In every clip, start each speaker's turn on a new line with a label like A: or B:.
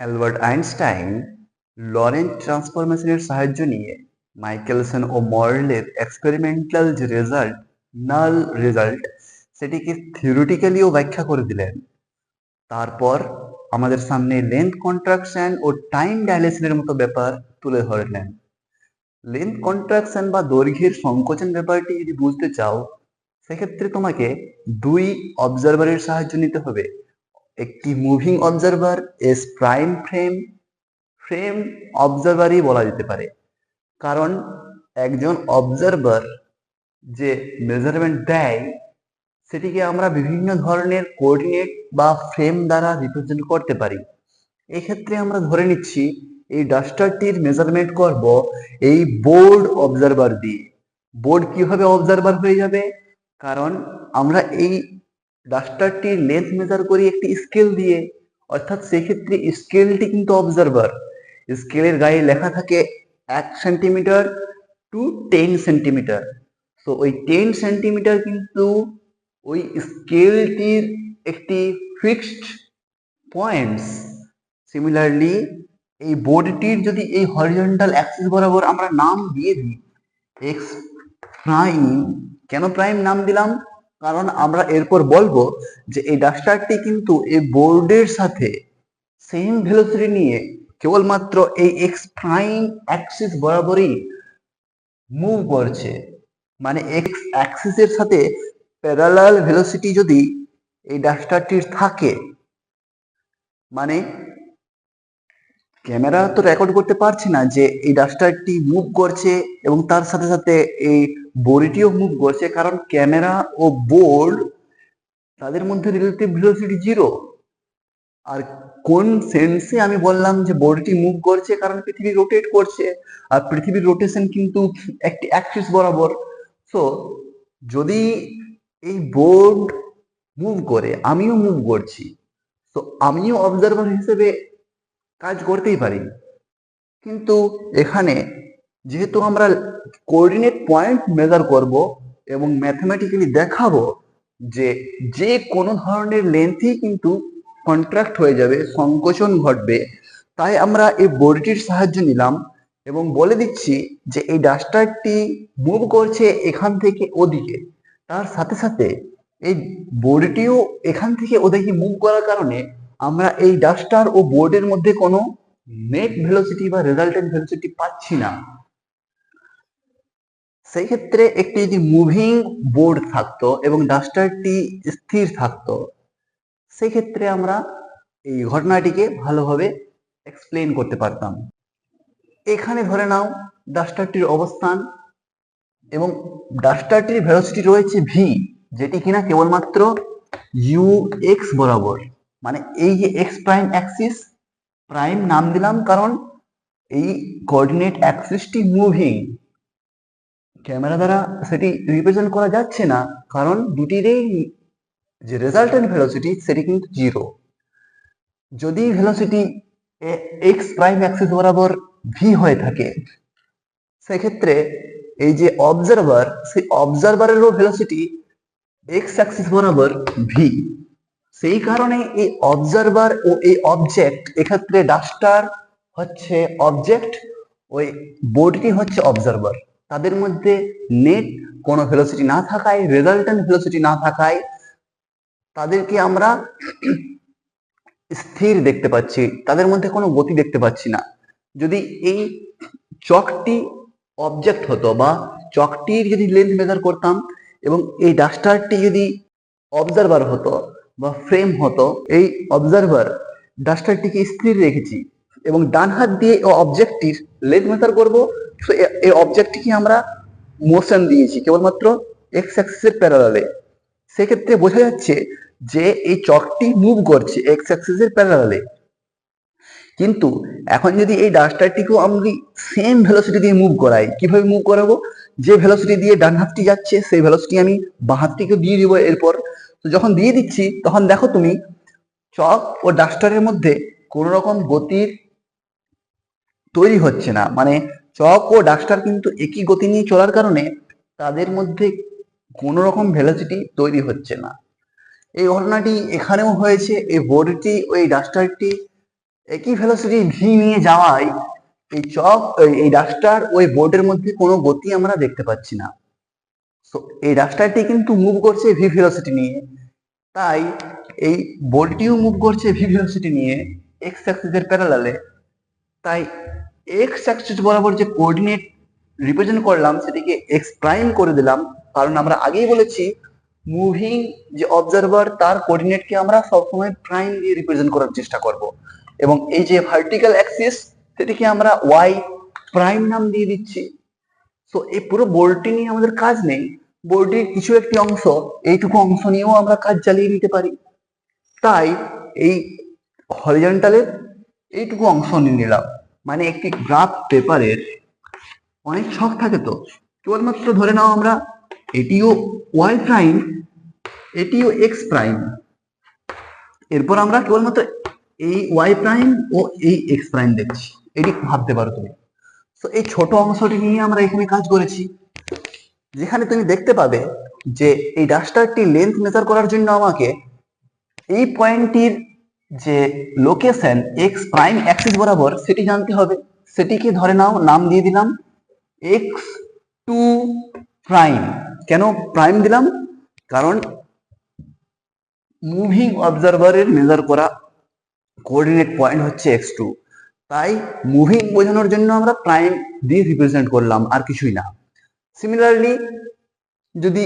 A: Albert Einstein, Laurent ট্রান্সফরমেশনের সাহায্য নিয়ে মাইকেলসন ও মর্লের এক্সপেরিমেন্টাল যে রেজাল্ট, নাল রেজাল্ট, সেটিকে থিওরিটিক্যালিও ব্যাখ্যা করে দিলেন। তারপর আমাদের সামনে লেন্থ কন্ট্রাকশন ও টাইম ডাইলেশনের মতো ব্যাপার তুলে ধরলেন। লেন্থ কন্ট্রাকশন বা দৈর্ঘ্যের সংকোচন ব্যাপারটি যদি বুঝতে চাও, সেক্ষেত্রে তোমাকে দুই অবজারভারের সাহায্য নিতে হবে। একটি moving observer S prime frame frame অবজারভারই বলা যেতে পারে। কারণ একজন অবজারভার যে মেজারমেন্ট দেয়, সেটিকে আমরা বিভিন্ন ধরনের কোঅর্ডিনেট বা ফ্রেম দ্বারা রিপ্রেজেন্ট করতে পারি। এক্ষেত্রে আমরা ধরে নিচ্ছি, এই ডাস্টারটির মেজারমেন্ট করব এই বোর্ড অবজারভার দিয়ে। বোর্ড কীভাবে অবজারভার হয়ে যাবে? কারণ আমরা এই ডাস্টারটির লেন্থ মেজার করি একটি স্কেল দিয়ে, অর্থাৎ সেক্ষেত্রে স্কেলটি কিন্তু অবজারভার স্কেলের গায়ে লেখা থাকে এক সেন্টিমিটার টু টেন সেন্টিমিটার তো ওই টেন সেন্টিমিটার কিন্তু ওই স্কেলটির একটি ফিক্সড পয়েন্টস সিমিলারলি এই বোর্ডটির যদি এই হরিজন্টাল অ্যাক্সিস বরাবর আমরা নাম দিয়ে দিই এক্স প্রাইম কেন প্রাইম নাম দিলাম? কারণ আমরা এরপর বলব যে এই ডাস্টারটি কিন্তু এই বোর্ডের সাথে সেম ভেলোসিটি নিয়ে কেবলমাত্র এই এক্স প্রাইম অ্যাক্সিস বরাবরই মুভ করছে। মানে এক্স অ্যাক্সিসের সাথে প্যারালাল ভেলোসিটি যদি এই ডাস্টারটির থাকে মানে ক্যামেরা তো রেকর্ড করতে পারছি না যে এই ডাস্টারটি মুভ করছে এবং তার সাথে সাথে এই বডিটিও মুভ করছে কারণ ক্যামেরা ও বোর্ড তাদের মধ্যে রিলেটিভ ভেলোসিটি জিরো আর কোন সেন্সে আমি বললাম যে বডিটি মুভ করছে কারণ পৃথিবী রোটেট করছে আর পৃথিবীর রোটেশন কিন্তু একটি অ্যাক্সিস বরাবর। সো যদি এই বোর্ড মুভ করে, আমিও মুভ করছি। তো আমিও অবজারভার হিসেবে কাজ করতেই পারি। কিন্তু এখানে যেহেতু আমরা কোঅর্ডিনেট পয়েন্ট মেজার করব এবং ম্যাথমেটিক্যালি দেখাবো যে যে কোনো ধরনের লেন্থই কিন্তু কন্ট্রাক্ট হয়ে যাবে, সংকোচন ঘটবে। তাই আমরা এই বডিটির সাহায্য নিলাম এবং বলে দিচ্ছি যে এই ডাস্টারটি মুভ করছে এখান থেকে ওদিকে। তার সাথে সাথে এই বডিটিও এখান থেকে ওদিকে মুভ করার কারণে আমরা এই ডাস্টার ও বোর্ডের মধ্যে কোনো নেট ভেলোসিটি বা রেজাল্টেন্ট ভেলোসিটি পাচ্ছি না। সেই ক্ষেত্রে একটি যদি মুভিং বোর্ড থাকতো এবং ডাস্টারটি স্থির থাকতো, সেই ক্ষেত্রে আমরা এই ঘটনাটিকে ভালোভাবে এক্সপ্লেন করতে পারতাম। এখানে ধরে নাও ডাস্টারটির অবস্থান এবং ডাস্টারটির ভেলোসিটি রয়েছে ভি যেটি কিনা কেবলমাত্র ইউ এক্স বরাবর। মানে এই যে এক্স প্রাইম অ্যাক্সিস প্রাইম নাম দিলাম কারণ এই কোঅর্ডিনেট অ্যাক্সিসটি মুভিং ক্যামেরা দ্বারা সেটি রিপ্রেজেন্ট করা যাচ্ছে না, কারণ দুটিরই যে রেজাল্টেন্ট ভেলোসিটি সেটি কিন্তু জিরো যদি ভেলোসিটি এক্স প্রাইম অ্যাক্সিস বরাবর ভি হয়ে থাকে, সেক্ষেত্রে এই যে অবজারভার সেই অবজারভারেরও ভেলোসিটি এক্স অ্যাক্সিস বরাবর ভি সেই কারণে এই অবজারভার ও এই অবজেক্ট এক্ষেত্রে ডাস্টার হচ্ছে অবজেক্ট ওই বোর্ডটি হচ্ছে অবজারভার তাদের মধ্যে নেট কোনো ভেলোসিটি না থাকায় রেজাল্টেন্ট ভেলোসিটি না থাকায় তাদেরকে আমরা স্থির দেখতে পাচ্ছি, তাদের মধ্যে কোনো গতি দেখতে পাচ্ছি না। যদি এই চকটি অবজেক্ট হতো বা চকটির যদি লেন্থ মেজার করতাম এবং এই ডাস্টারটি যদি অবজারভার হতো বা ফ্রেম হতো এই অবজারভার ডাস্টারটিকে স্থির রেখেছি এবং ডান হাত দিয়ে অবজেক্টটির লেন্থ মেজার করব। তো এই অবজেক্টটিকে আমরা মোশন দিয়েছি কেবলমাত্র এক্স অ্যাক্সিসের প্যারালালে সেক্ষেত্রে বোঝা যাচ্ছে যে এই চকটি মুভ করছে এক্স অ্যাক্সিসের প্যারালালে কিন্তু এখন যদি এই ডাস্টারটিকেও আমি সেম ভেলোসিটি দিয়ে মুভ করাই, কীভাবে মুভ করাবো? যে ভেলোসিটি দিয়ে ডান হাতটি যাচ্ছে, সেই ভেলোসিটি আমি বাঁ হাতটিকে দিয়ে দিব। এরপর তো যখন দিয়ে দিচ্ছি, তখন দেখো তুমি চক ও ডাস্টারের মধ্যে কোনো রকম গতির তৈরি হচ্ছে না। মানে চক ও ডাস্টার কিন্তু একই গতি নিয়ে চলার কারণে তাদের মধ্যে কোনো রকম ভেলোসিটি তৈরি হচ্ছে না। এই ঘটনাটি এখানেও হয়েছে, এই বোর্ডটি ওই ডাস্টারটি একই ভেলোসিটি ভি নিয়ে যাওয়ায় এই চক, এই- এই ডাস্টার ওই বোর্ডের মধ্যে কোনো গতি আমরা দেখতে পাচ্ছি না। তো এই ডাস্টারটি কিন্তু মুভ করছে ভি ভেলোসিটি নিয়ে। তাই এই বোর্ডটিও মুভ করছে ভি নিয়ে এক্স অ্যাক্সিসের প্যারালালে তাই এক্স অ্যাক্সিস বরাবর যে কোঅর্ডিনেট রিপ্রেজেন্ট করলাম, সেটিকে এক্স প্রাইম করে দিলাম। কারণ আমরা আগেই বলেছি মুভিং যে অবজারভার তার কোঅর্ডিনেটকে আমরা সবসময় প্রাইম দিয়ে রিপ্রেজেন্ট করার চেষ্টা করব। এবং এই যে ভার্টিক্যাল অ্যাক্সিস সেটিকে আমরা ওয়াই প্রাইম নাম দিয়ে দিচ্ছি। তো এই পুরো বোর্ডটি নিয়ে আমাদের কাজ নেই। বোর্ডের কিছু একটি অংশ, এইটুকু অংশ নিয়েও আমরা কাজ চালিয়ে নিতে পারি। তাই এই হরিজন্টালের এইটুকু অংশ নিয়ে নিলাম। মানে একটি গ্রাফ পেপারের অনেক শখ থাকে তো। কেবলমাত্র ধরে নাও আমরা, এটিও ওয়াই প্রাইম এটিও এক্স প্রাইম এরপর আমরা কেবলমাত্র এই ওয়াই প্রাইম ও এই এক্স প্রাইম দেখছি। এটি ভাবতে পারো তুমি। তো এই ছোট অংশটি নিয়ে আমরা এখানে কাজ করেছি। যেখানে তুমি দেখতে পাবে যে এই ডাস্টারটি লেন্থ মেজার করার জন্য আমাকে এই পয়েন্টটির যে লোকেশন এক্স প্রাইম অ্যাক্সিস বরাবর সেটি জানতে হবে। সেটিকে ধরে নাও, নাম দিয়ে দিলাম এক্স টু প্রাইম কেন প্রাইম দিলাম? কারণ মুভিং অবজারভারের মেজার করা কোঅর্ডিনেট পয়েন্ট হচ্ছে এক্স টু তাই মুভিং বোঝানোর জন্য আমরা প্রাইম দিয়ে রিপ্রেজেন্ট করলাম, আর কিছুই না। সিমিলারলি যদি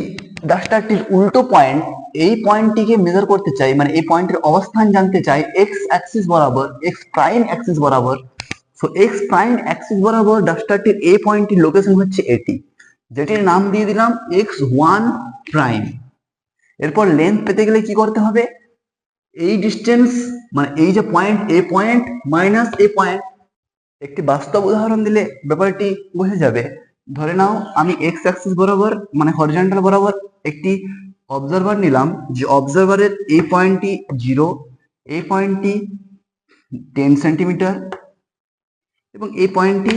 A: ডাস্টারটির উল্টো পয়েন্ট এই পয়েন্টটিকে মেজার করতে চাই মানে এই পয়েন্টের অবস্থান জানতে চাই এক্স অ্যাক্সিস বরাবর এক্স প্রাইম অ্যাক্সিস বরাবর সো এক্স প্রাইম অ্যাক্সিস বরাবর ডাস্টারটির এই পয়েন্টটির লোকেশন হচ্ছে এটি। যেটির নাম দিয়ে দিলাম এক্স ওয়ান প্রাইম এরপর লেন্থ পেতে গেলে কি করতে হবে? এই ডিস্টেন্স মানে এই যে point A point minus A point একটি বাস্তব উদাহরণ দিলে ব্যাপারটি বোঝা যাবে। ধরে নাও, আমি এক্স অ্যাক্সিস বরাবর মানে হরিজন্টাল বরাবর একটি অবজারভার নিলাম, যে অবজারভারের এই পয়েন্টটি জিরো এই পয়েন্টটি টেন সেন্টিমিটার এবং এই পয়েন্টটি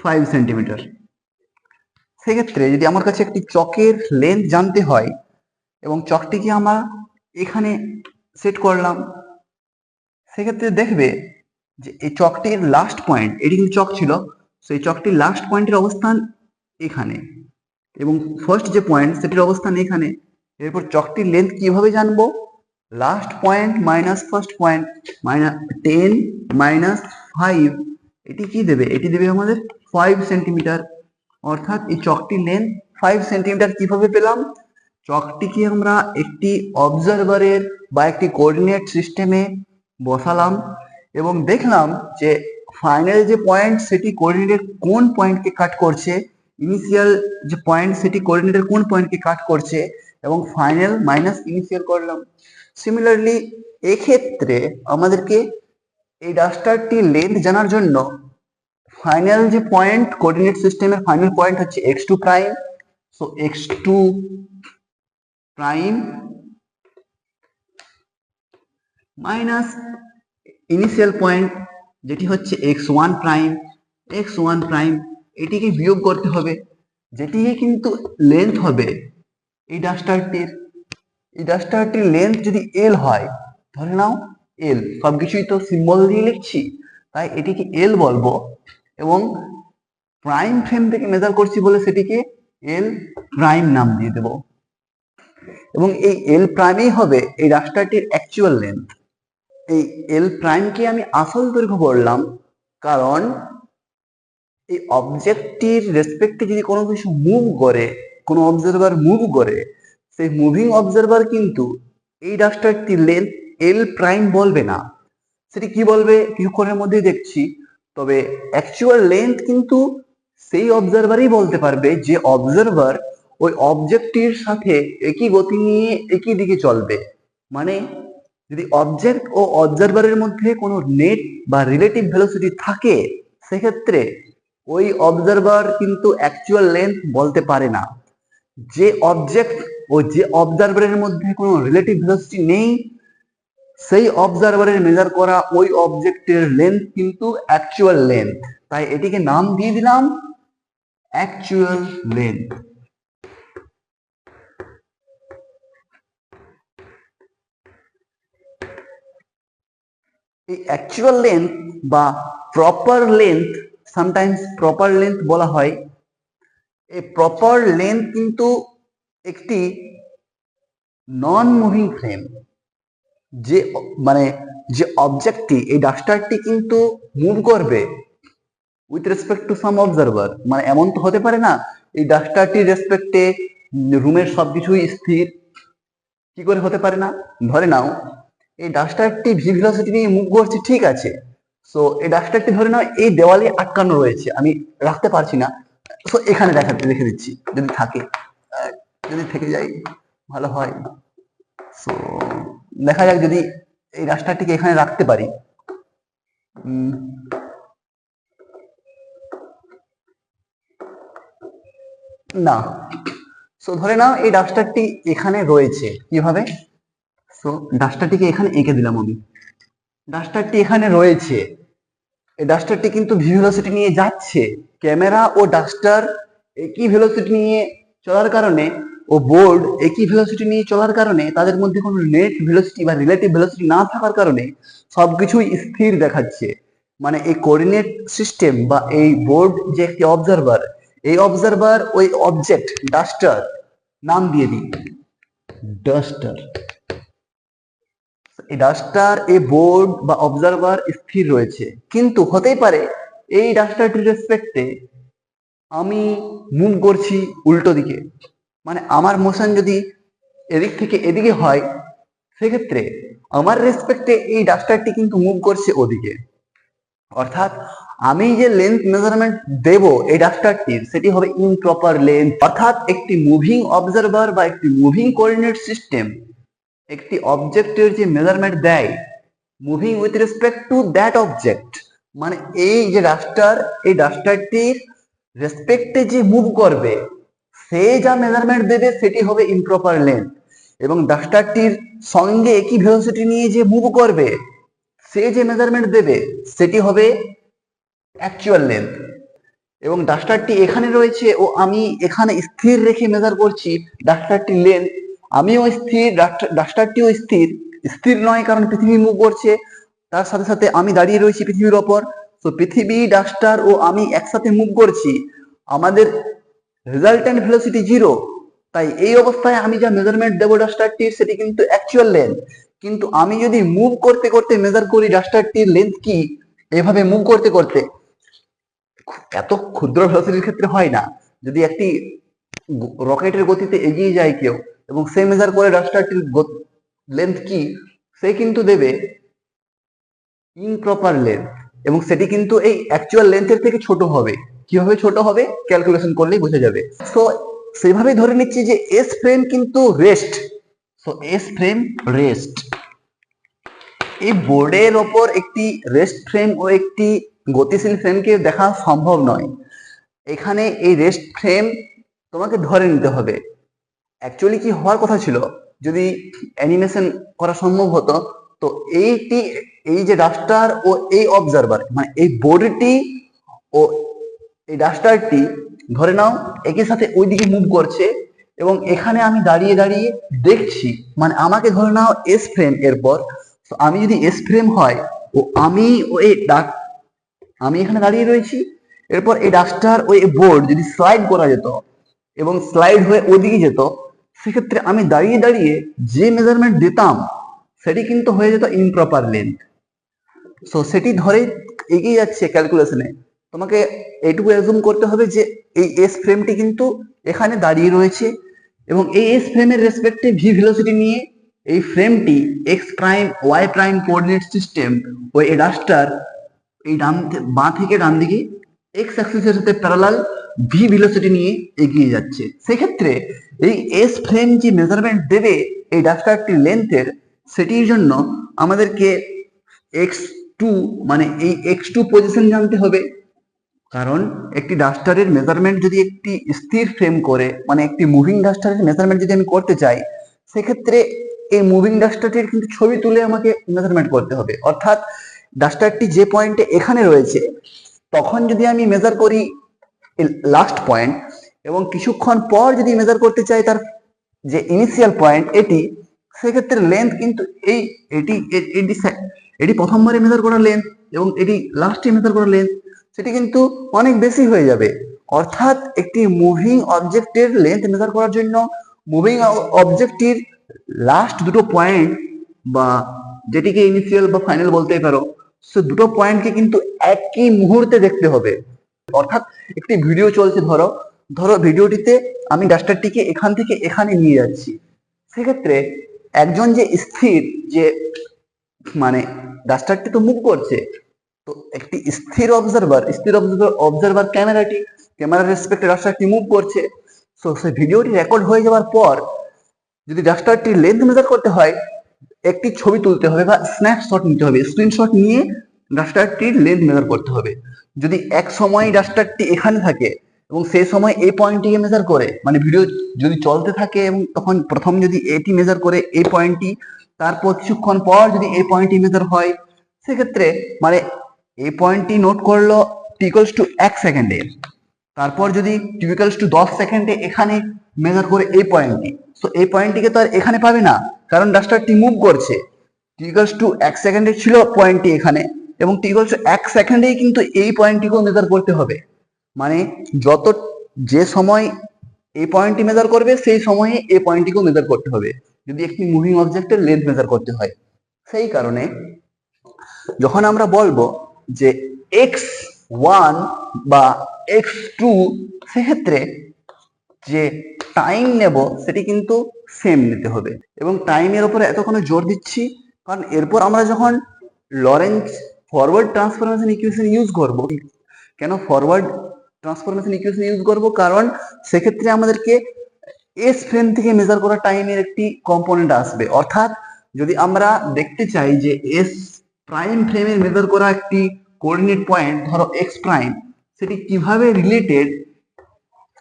A: ফাইভ সেন্টিমিটার সেক্ষেত্রে যদি আমার কাছে একটি চকের লেন্থ জানতে হয়, এবং চকটিকে আমরা এখানে সেট করলাম, সেক্ষেত্রে দেখবে যে এই চকটির লাস্ট পয়েন্ট এটি কিন্তু চক ছিল সেই চকটির লাস্ট পয়েন্টের অবস্থান এখানে এবং ফার্স্ট যে পয়েন্ট সেটির অবস্থান এখানে, এরপর চকটির লেন্থ কীভাবে জানব? Last point minus first point minus ten minus five এটি কি দেবে? এটি দেবে আমাদের ফাইভ সেন্টিমিটার অর্থাৎ এই চকটির লেন্থ ফাইভ সেন্টিমিটার কীভাবে পেলাম? চকটিকে আমরা একটি অবজারভারের বা একটি কোঅর্ডিনেট সিস্টেমে বসালাম এবং দেখলাম যে ফাইনাল যে পয়েন্ট সেটি কোঅর্ডিনেটের কোন পয়েন্টকে কাট করছে ইনিশিয়াল যে পয়েন্ট সেটি কোঅর্ডিনেটের কোন পয়েন্টকে কাট করছে, এবং ফাইনাল মাইনাস ইনিশিয়াল করলাম সিমিলারলি এক্ষেত্রে আমাদেরকে এই ডাস্টারটি লেন্থ জানার জন্য ফাইনাল যে পয়েন্ট কোঅর্ডিনেট সিস্টেমের ফাইনাল পয়েন্ট হচ্ছে X two prime so X two prime minus initial point যেটি হচ্ছে X one prime X one prime এটিকে বিয়োগ করতে হবে। যেটিকে কিন্তু লেন্থ হবে, এই ডাস্টারটির এই ডাস্টারটির লেন্থ যদি এল হয়, ধরে নাও এল সবকিছুই তো সিম্বল দিয়ে লিখছি, তাই এটিকে এল বলব এবং প্রাইম ফ্রেম থেকে মেজার করছি বলে সেটিকে এল প্রাইম নাম দিয়ে দেব। এবং এই এল প্রাইমেই হবে এই রাস্তাটির অ্যাকচুয়াল লেন্থ এই এল প্রাইমকে আমি আসল দৈর্ঘ্য বললাম, কারণ এই অবজেক্টটির রেসপেক্টে যদি কোনো কিছু মুভ করে, কোনো অবজারভার মুভ করে, সেই মুভিং অবজারভার কিন্তু এই রাস্তাটির লেন্থ এল প্রাইম বলবে না। সেটি কি বলবে? কিছুক্ষণের মধ্যেই দেখছি। তবে অ্যাকচুয়াল লেন্থ কিন্তু সেই অবজারভারই বলতে পারবে যে অবজারভার ওই অবজেক্টটির সাথে একই গতি নিয়ে একই দিকে চলবে। মানে যদি অবজেক্ট ও অবজারভারের মধ্যে কোনো নেট বা রিলেটিভ ভেলোসিটি থাকে, সেক্ষেত্রে ওই অবজারভার কিন্তু অ্যাকচুয়াল লেন্থ বলতে পারে না। যে অবজেক্ট ও যে অবজারভারের মধ্যে কোনো রিলেটিভ ভেলোসিটি নেই, সেই অবজারভারের মেজার করা ওই অবজেক্টের লেন্থ কিন্তু অ্যাকচুয়াল লেন্থ তাই এটিকে নাম দিয়ে দিলাম অ্যাকচুয়াল লেন্থ এই অ্যাকচুয়াল লেন্থ বা proper length sometimes proper length বলা হয়, এই প্রপার লেন্থ কিন্তু একটি নন মুভিং ফ্রেম যে মানে যে অবজেক্টটি এই ডাস্টারটি কিন্তু মুভ করবে with respect to some observer মানে এমন তো হতে পারে না, এই ডাস্টারটির রেসপেক্টে রুমের সবকিছুই স্থির, কি করে হতে পারে না? ধরে নাও এই ডাস্টারটি ভি ভেলোসিটি নিয়ে মুভ করছে, ঠিক আছে। সো এই ডাস্টারটি ধরে নাও, এই দেওয়ালে আটকানো রয়েছে, আমি রাখতে পারছি না। সো এখানে দেখাতে রেখে দিচ্ছি, যদি থাকে। যদি থেকে যাই ভালো হয়। সো দেখা যাক যদি এই ডাস্টারটিকে এখানে রাখতে পারি। না। সো ধরে নাও, এই ডাস্টারটি এখানে রয়েছে, কীভাবে? সো ডাস্টারটিকে এখানে এঁকে দিলাম আমি। ডাস্টারটি এখানে রয়েছে। এই ডাস্টারটি কিন্তু ভেলোসিটি নিয়ে যাচ্ছে। ক্যামেরা ও ডাস্টার একই ভেলোসিটি নিয়ে চলার কারণে ও বোর্ড একই ভেলোসিটি নিয়ে চলার কারণে তাদের মধ্যে কোনো নেট ভেলোসিটি বা রিলেটিভ ভেলোসিটি না থাকার কারণে সবকিছুই স্থির দেখাচ্ছে। মানে এই কোঅর্ডিনেট সিস্টেম বা এই বোর্ড যে একটি অবজারভার এই অবজারভার ওই অবজেক্ট ডাস্টার নাম দিয়ে দিই। ডাস্টার ডাস্টার এই বোর্ড বা অবজারভার স্থির রয়েছে। কিন্তু হতেই পারে, এই ডাস্টারটির রেসপেক্টে আমি মুভ করছি উল্টো দিকে। মানে আমার মোশন যদি এদিক থেকে এদিকে হয়, সেক্ষেত্রে আমার রেসপেক্টে এই ডাস্টারটি কিন্তু মুভ করছে ওদিকে। অর্থাৎ আমি যে লেন্থ মেজারমেন্ট দেব এই ডাস্টারটির সেটি হবে ইনপ্রপার লেন্থ অর্থাৎ একটি মুভিং অবজারভার বা একটি মুভিং কোঅর্ডিনেট সিস্টেম একটি অবজেক্টের যে মেজারমেন্ট দেয় moving with respect to that object মানে এই যে ডাস্টার এই ডাস্টারটির রেসপেক্টে যে মুভ করবে, সে যা মেজারমেন্ট দেবে সেটি হবে ইমপ্রপার লেন্থ এবং ডাস্টারটির সঙ্গে একই ভেলোসিটি নিয়ে যে মুভ করবে, সে যে মেজারমেন্ট দেবে, সেটি হবে অ্যাকচুয়াল লেন্থ এবং ডাস্টারটি এখানে রয়েছে, ও আমি এখানে স্থির রেখে মেজার করছি ডাস্টারটির লেন্থ আমিও স্থির ডাস্টার- ডাস্টারটিও স্থির। স্থির নয় কারণ পৃথিবী মুভ করছে তার সাথে সাথে আমি দাঁড়িয়ে রয়েছি পৃথিবীর ওপর। তো পৃথিবী ডাস্টার ও আমি একসাথে মুভ করছি আমাদের রেজাল্টেন্ট ভেলোসিটি জিরো তাই এই অবস্থায় আমি যা মেজারমেন্ট দেবো ডাস্টারটির সেটি কিন্তু অ্যাকচুয়াল লেন্থ কিন্তু আমি যদি মুভ করতে করতে মেজার করি ডাস্টারটির লেন্থ কি? এভাবে মুভ করতে করতে। এত ক্ষুদ্র ভেলোসিটির ক্ষেত্রে হয় না। যদি একটি রকেটের গতিতে এগিয়ে যায় কেউ এবং সে মেজার করে ডাস্টারটির লেন্থ কি, সে কিন্তু দেবে ইনপ্রপার লেন্থ এবং সেটি কিন্তু এই অ্যাকচুয়াল লেন্থের থেকে ছোট হবে। কীভাবে ছোট হবে? ক্যালকুলেশন করলেই বোঝা যাবে। সো সেভাবে ধরে নিচ্ছি যে এস ফ্রেম কিন্তু rest so S frame rest এই বোর্ডের ওপর একটি রেস্ট ফ্রেম ও একটি গতিশীল ফ্রেমকে দেখা সম্ভব নয়। এখানে এই রেস্ট ফ্রেম তোমাকে ধরে নিতে হবে। অ্যাকচুয়ালি কি হওয়ার কথা ছিল? যদি অ্যানিমেশন করা সম্ভব হতো, তো এইটি এই যে ডাস্টার ও এই অবজারভার মানে এই বোর্ডটি ও এই ডাস্টারটি ধরে নাও, একই সাথে ওইদিকে মুভ করছে এবং এখানে আমি দাঁড়িয়ে দাঁড়িয়ে দেখছি মানে আমাকে ধরে নাও এস ফ্রেম এরপর আমি যদি এস ফ্রেম হয়, ও আমি ও এই ডাক, আমি এখানে দাঁড়িয়ে রয়েছি, এরপর এই ডাস্টার ও এই বোর্ড যদি স্লাইড করা যেত এবং স্লাইড হয়ে ওদিকে যেত সেক্ষেত্রে আমি দাঁড়িয়ে দাঁড়িয়ে যে মেজারমেন্ট দিতাম, সেটি কিন্তু হয়ে যেত ইমপ্রপার লেন্থ সো সেটি ধরে এগিয়ে যাচ্ছে ক্যালকুলেশনে তোমাকে এইটুকু অ্যাজুম করতে হবে যে এই এস ফ্রেমটি কিন্তু এখানে দাঁড়িয়ে রয়েছে এবং এই এস ফ্রেমের রেসপেক্টে ভি ভেলোসিটি নিয়ে এই ফ্রেমটি X prime Y prime coordinate system ও এই ডাস্টার এই ডান বাঁ থেকে ডান দিকে এক্স অ্যাক্সিসের সাথে প্যারালাল ভি ভিলোসিটি নিয়ে এগিয়ে যাচ্ছে। সেক্ষেত্রে এই এস ফ্রেম যে মেজারমেন্ট দেবে এই ডাস্টারটির লেন্থের সেটির জন্য আমাদেরকে এক্স টু মানে এই এক্স টু পজিশন জানতে হবে। কারণ একটি ডাস্টারের মেজারমেন্ট যদি একটি স্থির ফ্রেম করে মানে একটি মুভিং ডাস্টারের মেজারমেন্ট যদি আমি করতে চাই, সেক্ষেত্রে এই মুভিং ডাস্টারটির কিন্তু ছবি তুলে আমাকে মেজারমেন্ট করতে হবে। অর্থাৎ ডাস্টারটি যে পয়েন্টে এখানে রয়েছে, তখন যদি আমি মেজার করি লাস্ট পয়েন্ট এবং কিছুক্ষণ পর যদি মেজার করতে চাই তার যে ইনিশিয়াল পয়েন্ট এটি, সেক্ষেত্রে লেন্থ কিন্তু এই, এটি এটি এটি প্রথমবারে মেজার করা লেন্থ এবং এটি লাস্টে মেজার করা লেন্থ সেটি কিন্তু অনেক বেশি হয়ে যাবে। অর্থাৎ একটি মুভিং অবজেক্টের লেন্থ মেজার করার জন্য মুভিং অবজেক্টটির লাস্ট দুটো পয়েন্ট বা যেটিকে ইনিশিয়াল বা ফাইনাল বলতেই পারো, সে দুটো পয়েন্টকে কিন্তু একই মুহূর্তে দেখতে হবে। অর্থাৎ একটি ভিডিও চলছে, ধরো ধরো ভিডিওটিতে আমি ডাস্টারটিকে এখান থেকে এখানে নিয়ে যাচ্ছি। সেক্ষেত্রে একজন যে স্থির, যে মানে ডাস্টারটি তো মুভ করছে, তো একটি স্থির অবজারভার স্থির অবজারভার অবজারভার ক্যামেরাটি, ক্যামেরার রেসপেক্টে ডাস্টারটি মুভ করছে সো সেই ভিডিওটি রেকর্ড হয়ে যাওয়ার পর যদি ডাস্টারটির লেন্থ মেজার করতে হয়, একটি ছবি তুলতে হবে বা স্ন্যাপশট নিতে হবে। স্ক্রিনশট নিয়ে ডাস্টারটির লেন্থ মেজার করতে হবে। যদি এক সময় ডাস্টারটি এখানে থাকে এবং সেই সময় এই পয়েন্টটিকে মেজার করে মানে ভিডিও যদি চলতে থাকে এবং তখন প্রথম যদি এটি মেজার করে এই পয়েন্টটি তারপর কিছুক্ষণ পর যদি এই পয়েন্টটি মেজার হয়, সেক্ষেত্রে মানে এই পয়েন্টটি নোট করল টিকলস টু এক সেকেন্ডে তারপর যদি টিপিক্যালস টু দশ সেকেন্ডে এখানে মেজার করে এই পয়েন্টটি সো এই পয়েন্টটিকে তো আর এখানে পাবে না, কারণ ডাস্টারটি মুভ করছে। টিপিক্যালস টু এক সেকেন্ডে ছিল পয়েন্টটি এখানে। এবং টু এক সেকেন্ডেই কিন্তু এই পয়েন্টটিকেও মেজার করতে হবে। মানে যত যে সময় এই পয়েন্টটি মেজার করবে, সেই সময়ে এই পয়েন্টটিকেও মেজার করতে হবে। যদি একটি মুভিং অবজেক্টের লেন্থ মেজার করতে হয়। সেই কারণে যখন আমরা বলব যে এক্স ওয়ান বা এক্স টু সেক্ষেত্রে যে টাইম নেব, সেটি কিন্তু সেম নিতে হবে। এবং টাইমের উপরে এতক্ষণে জোর দিচ্ছি, কারণ এরপর আমরা যখন Lorentz forward transformation equation use করব। কেন ফরওয়ার্ড ট্রান্সফরমেশন ইকুয়েশন ইউজ করব? কারণ সেক্ষেত্রে আমাদেরকে এস ফ্রেম থেকে মেজার করা টাইমের একটি কম্পোনেন্ট আসবে। অর্থাৎ যদি আমরা দেখতে চাই যে এস প্রাইম ফ্রেমের মেজার করা একটি কোঅর্ডিনেট পয়েন্ট ধরো এক্স প্রাইম সেটি কীভাবে রিলেটেড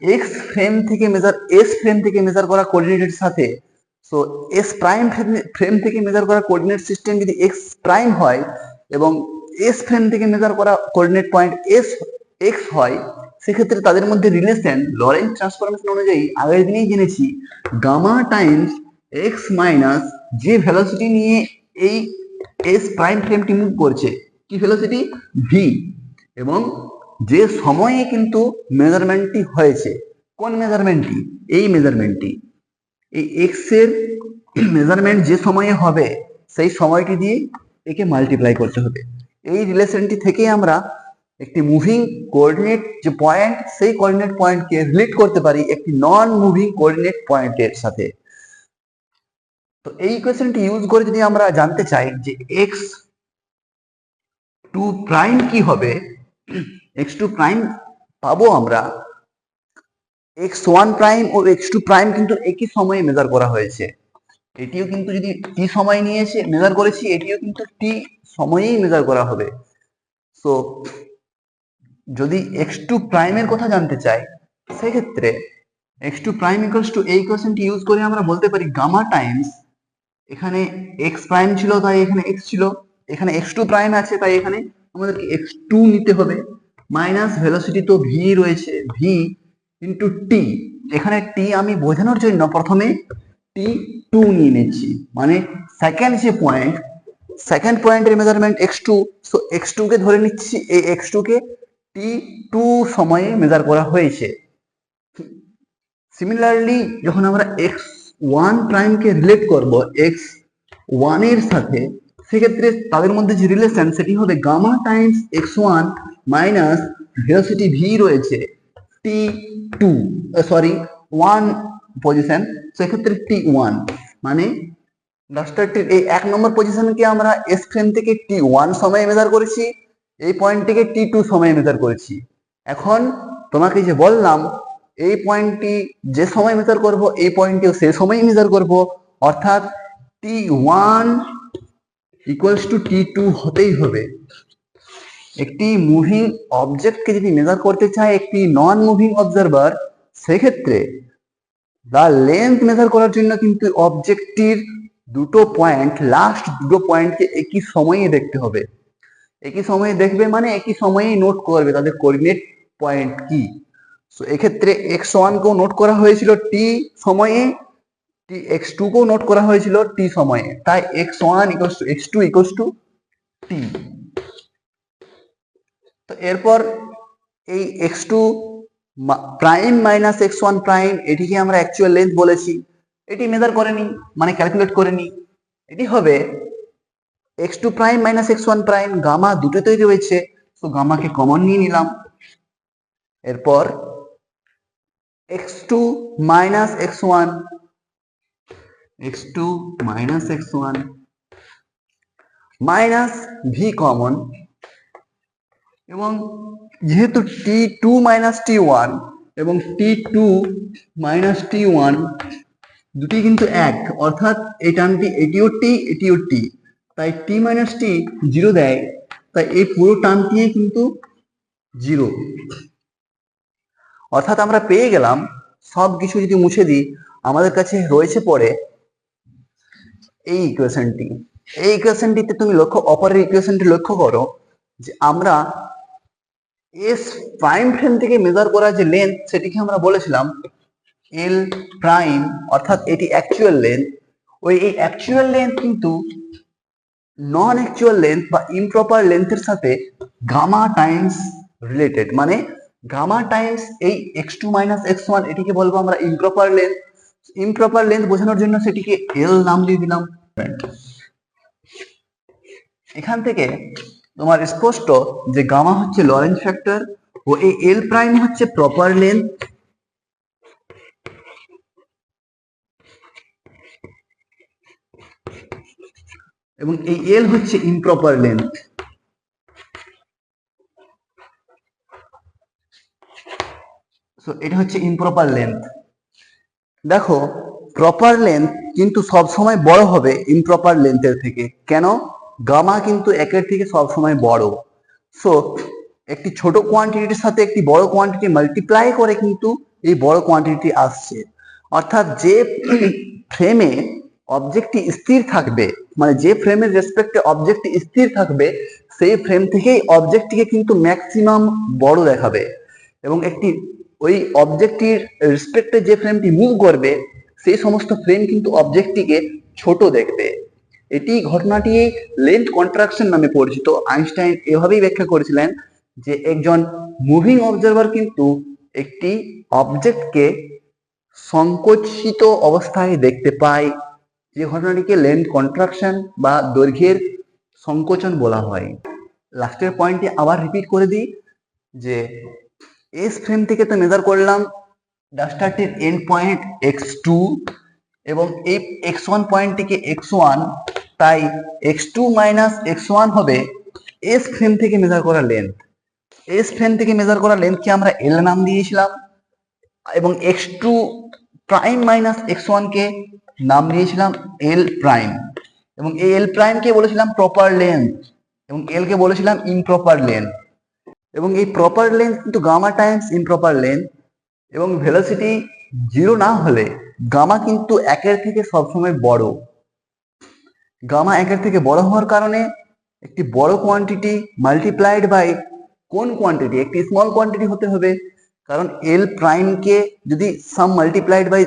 A: এক্স ফ্রেম থেকে মেজার এস ফ্রেম থেকে মেজার করা কোঅর্ডিনেটের সাথে? সো এস প্রাইম ফ্রেম থেকে মেজার করা কোঅর্ডিনেট সিস্টেম যদি এক্স প্রাইম হয় এবং এস ফ্রেম থেকে মেজার করা কোঅর্ডিনেট পয়েন্ট এস এক্স হয়, সেক্ষেত্রে তাদের মধ্যে রিলেশন লরেন্স ট্রান্সফরমেশন অনুযায়ী আগের দিনেই জেনেছি গামা টাইমস এক্স মাইনাস যে ভেলোসিটি নিয়ে এই এস প্রাইম ফ্রেমটি মুভ করছে। কি ভেলোসিটি ভি এবং যে সময়ে কিন্তু মেজারমেন্টটি হয়েছে। কোন মেজারমেন্টটি এই মেজারমেন্টটি এই এক্সের মেজারমেন্ট যে সময়ে হবে, সেই সময়টি দিয়ে একে মাল্টিপ্লাই করতে হবে। এই রিলেশনটি থেকেই আমরা একটি মুভিং কোঅর্ডিনেট যে পয়েন্ট সেই কোঅর্ডিনেট পয়েন্টকে রিলেট করতে পারি একটি নন মুভিং কোঅর্ডিনেট পয়েন্টের সাথে। তো এই ইকুয়েশনটি ইউজ করে যদি আমরা জানতে চাই যে এক্স টু প্রাইম কি হবে এক্স টু প্রাইম পাবো আমরা এক্স ওয়ান প্রাইম ও এক্স টু প্রাইম কিন্তু একই সময়ে মেজার করা হয়েছে। এটিও কিন্তু যদি টি সময় নিয়ে এসে মেজার করেছি, এটিও কিন্তু টি সময়েই মেজার করা হবে। সো যদি এক্স টু প্রাইমের কথা জানতে চাই, সেক্ষেত্রে X two prime equals to এই কোয়েশনটি ইউজ করে আমরা বলতে পারি গামা টাইমস এখানে এক্স প্রাইম ছিল তাই এখানে এক্স ছিল, এখানে এক্স টু প্রাইম আছে তাই এখানে আমাদেরকে এক্স টু নিতে হবে মাইনাস ভেলোসিটি তো ভি রয়েছে ভি ইন্টু টি এখানে টি আমি বোঝানোর জন্য প্রথমে টি টু নিয়ে নিচ্ছি। মানে সেকেন্ড যে পয়েন্ট সেকেন্ড পয়েন্টের measurement X two so X two কে ধরে নিচ্ছি, এই এক্স টু কে টি টু সময়ে মেজার করা হয়েছে। সিমিলারলি যখন আমরা এক্স ওয়ান প্রাইমকে রিলেট করব এক্স ওয়ানের সাথে, সেক্ষেত্রে তাদের মধ্যে যে রিলেশন সেটি হবে gamma times X one minus velocity V রয়েছে T two sorry one position সেক্ষেত্রে টি ওয়ান মানে ডাস্টারটির এই এক নম্বর পজিশনকে আমরা এস ফ্রেম থেকে টি ওয়ান সময়ে মেজার করেছি, এই পয়েন্টটিকে টি টু সময়ে মেজার করেছি। এখন তোমাকে যে বললাম, এই পয়েন্টটি যে সময় মেজার করব, এই পয়েন্টটিও সে সময়ই মেজার করব, অর্থাৎ t one equals to t two হতেই হবে। একটি মুভিং অবজেক্টকে যদি মেজার করতে চায়, একটি নন মুভিং অবজারভার সেক্ষেত্রে দা লেন্থ মেজার করার জন্য কিন্তু অবজেক্টটির দুটো পয়েন্ট লাস্ট দুটো পয়েন্টকে একই সময়ে দেখতে হবে। একই সময়ে দেখবে মানে একই সময়েই নোট করবে তাদের কোঅর্ডিনেট পয়েন্ট কি। সো এক্ষেত্রে এক্স ওয়ানকেও নোট করা হয়েছিল টি সময়ে টি এক্স টু কেও নোট করা হয়েছিল টি সময়ে। তাই x one equals to x two equals to t তো এরপর এই x two prime minus x one prime এটিকে আমরা অ্যাকচুয়াল লেন্থ বলেছি। এটি মেজার করে নিই মানে ক্যালকুলেট করে নিই এটি হবে x two prime minus x one prime gamma দুটোতেই রয়েছে তো গামাকে কমন নিয়ে নিলাম। এরপর x two minus x one x two minus x one minus v common এবং যেহেতু t two minus t one এবং t two minus t one দুটি কিন্তু এক, অর্থাৎ এই টার্মটি এটিও টি এটিও টি তাই টি মাইনাস টি জিরো দেয়, তাই এই পুরো টার্মটি কিন্তু জিরো অর্থাৎ আমরা পেয়ে গেলাম, সব কিছু যদি মুছে দিই, আমাদের কাছে রয়েছে পরে এই ইকুয়েশনটি এই ইকুয়েশনটিতে তুমি লক্ষ্য, অপরের ইকুয়েশনটি লক্ষ্য করো, যে আমরা এস প্রাইম ফ্রেম থেকে মেজার করা যে লেন্থ সেটিকে আমরা বলেছিলাম এল প্রাইম অর্থাৎ এটি অ্যাকচুয়াল লেন্থ ওই এই অ্যাকচুয়াল লেন্থ কিন্তু নন অ্যাকচুয়াল লেন্থ বা ইমপ্রপার লেন্থের সাথে গামা টাইমস রিলেটেড মানে গামা টাইমস এই x two minus x one এটিকে বলব আমরা ইমপ্রপার লেন্থ ইমপ্রপার লেন্থ বোঝানোর জন্য সেটিকে এল নাম দিয়ে দিলাম। এখান থেকে তোমার স্পষ্ট যে গামা হচ্ছে লরেন্স ফ্যাক্টর ও এই এল প্রাইম হচ্ছে প্রপার লেন্থ এবং এই এল হচ্ছে ইমপ্রপার লেন্থ সো এটা হচ্ছে ইমপ্রপার লেন্থ দেখো প্রপার লেন্থ কিন্তু সব সময় বড় হবে ইমপ্রপার লেন্থের থেকে। কেন? গামা কিন্তু একের থেকে সব সময় বড়। সো একটি ছোট কোয়ান্টিটির সাথে একটি বড় কোয়ান্টিটি মাল্টিপ্লাই করে কিন্তু এই বড় কোয়ান্টিটি আসছে। অর্থাৎ যে ফ্রেমে অবজেক্টটি স্থির থাকবে মানে যে ফ্রেমের রেসপেক্টে অবজেক্টটি স্থির থাকবে, সেই ফ্রেম থেকেই অবজেক্টটিকে কিন্তু ম্যাক্সিমাম বড় দেখাবে। এবং একটি ওই অবজেক্টটির রেসপেক্টে যে ফ্রেমটি মুভ করবে, সেই সমস্ত ফ্রেম কিন্তু অবজেক্টটিকে ছোট দেখবে। এটি ঘটনাটি লেন্থ কন্ট্রাকশন নামে পরিচিত। আইনস্টাইন এভাবেই ব্যাখ্যা করেছিলেন যে একজন মুভিং অবজারভার কিন্তু একটি অবজেক্টকে সংকোচিত অবস্থায় দেখতে পায়, যে ঘটনাটিকে লেন্থ কন্ট্রাকশন বা দৈর্ঘ্যের সংকোচন বলা হয়। লাস্টের পয়েন্টটি আবার রিপিট করে দিই, যে এস ফ্রেম থেকে তো মেজার করলাম ডাস্টারটির এন্ড পয়েন্ট এক্স টু এবং এই এক্স ওয়ান পয়েন্টটিকে এক্স ওয়ান তাই x two minus x one হবে এস ফ্রেম থেকে মেজার করা লেন্থ এস ফ্রেম থেকে মেজার করা লেন্থকে আমরা এল নাম দিয়েছিলাম এবং x two prime minus x ওয়ানকে নাম দিয়েছিলাম এল প্রাইম এবং এই এল প্রাইমকে বলেছিলাম প্রপার লেন্থ এবং এল কে বলেছিলাম ইমপ্রপার লেন্থ এবং এই প্রপার লেন্থ কিন্তু গামা টাইমস ইমপ্রপার লেন্থ এবং ভেলোসিটি জিরো না হলে গামা কিন্তু একের থেকে সবসময় বড়। গামা একের থেকে বড় হওয়ার কারণে একটি বড় কোয়ান্টিটি মাল্টিপ্লাইড বাই কোন কোয়ান্টিটি একটি স্মল কোয়ান্টিটি হতে হবে। কারণ এল প্রাইমকে যদি সাম মাল্টিপ্লাইড বাই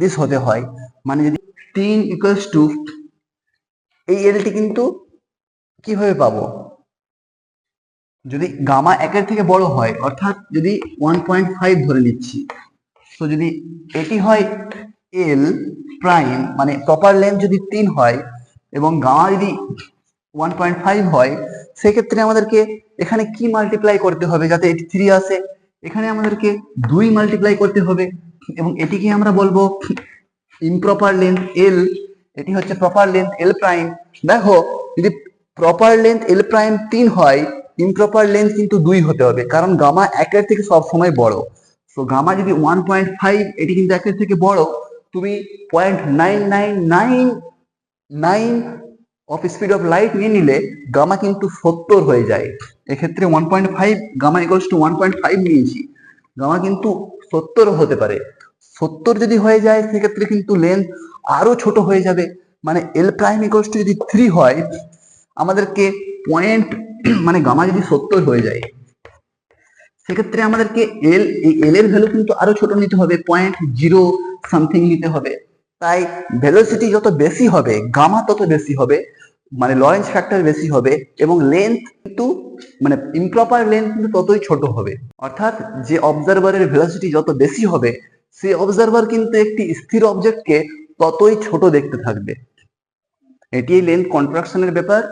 A: দিস হতে হয় মানে যদি তিন ইকুয়ালস টু এই এলটি কিন্তু কীভাবে পাবো? যদি গামা একের থেকে বড় হয়, অর্থাৎ যদি ওয়ান পয়েন্ট ফাইভ ধরে নিচ্ছি, তো যদি এটি হয় এল প্রাইম মানে প্রপার লেন্থ যদি তিন হয় এবং গামা যদি ওয়ান পয়েন্ট ফাইভ হয়, সেক্ষেত্রে আমাদেরকে এখানে কি মাল্টিপ্লাই করতে হবে যাতে এটি থ্রি আসে? এখানে আমাদেরকে দুই মাল্টিপ্লাই করতে হবে এবং এটিকে আমরা বলব ইমপ্রপার লেন্থ এল এটি হচ্ছে প্রপার লেন্থ এল প্রাইম দেখো, যদি প্রপার লেন্থ এল প্রাইম তিন হয় ইমপ্রপার লেন্থ কিন্তু দুই হতে হবে, কারণ গামা একের থেকে সব সময় বড়। সো গামা যদি ওয়ান পয়েন্ট ফাইভ এটি কিন্তু একের থেকে বড়। তুমি point nine nine nine nine of speed of light নিয়ে নিলে গামা কিন্তু সত্তর হয়ে যায়। এক্ষেত্রে one point five gamma equals to one point five নিয়েছি। গামা কিন্তু সত্তর হতে পারে। সত্তর যদি হয়ে যায়, সেক্ষেত্রে কিন্তু লেন্থ আরও ছোট হয়ে যাবে। মানে এল প্রাইম ইকলস টু যদি থ্রি হয়, আমাদেরকে পয়েন্ট মানে গামা যদি সত্তর হয়ে যায়, সেক্ষেত্রে আমাদেরকে এল এই এল এর ভ্যালু কিন্তু আরও ছোট নিতে হবে। পয়েন্ট জিরো সামথিং নিতে হবে। তাই ভেলোসিটি যত বেশি হবে গামা তত বেশি হবে মানে লরেন্স ফ্যাক্টর বেশি হবে এবং লেন্থ কিন্তু মানে ইমপ্রপার লেন্থ কিন্তু ততই ছোট হবে। অর্থাৎ যে অবজারভারের ভেলোসিটি যত বেশি হবে সেই অবজারভার কিন্তু একটি স্থির অবজেক্টকে ততই ছোট দেখতে থাকবে। এটি লেন্থ কন্ট্রাকশনের ব্যাপার।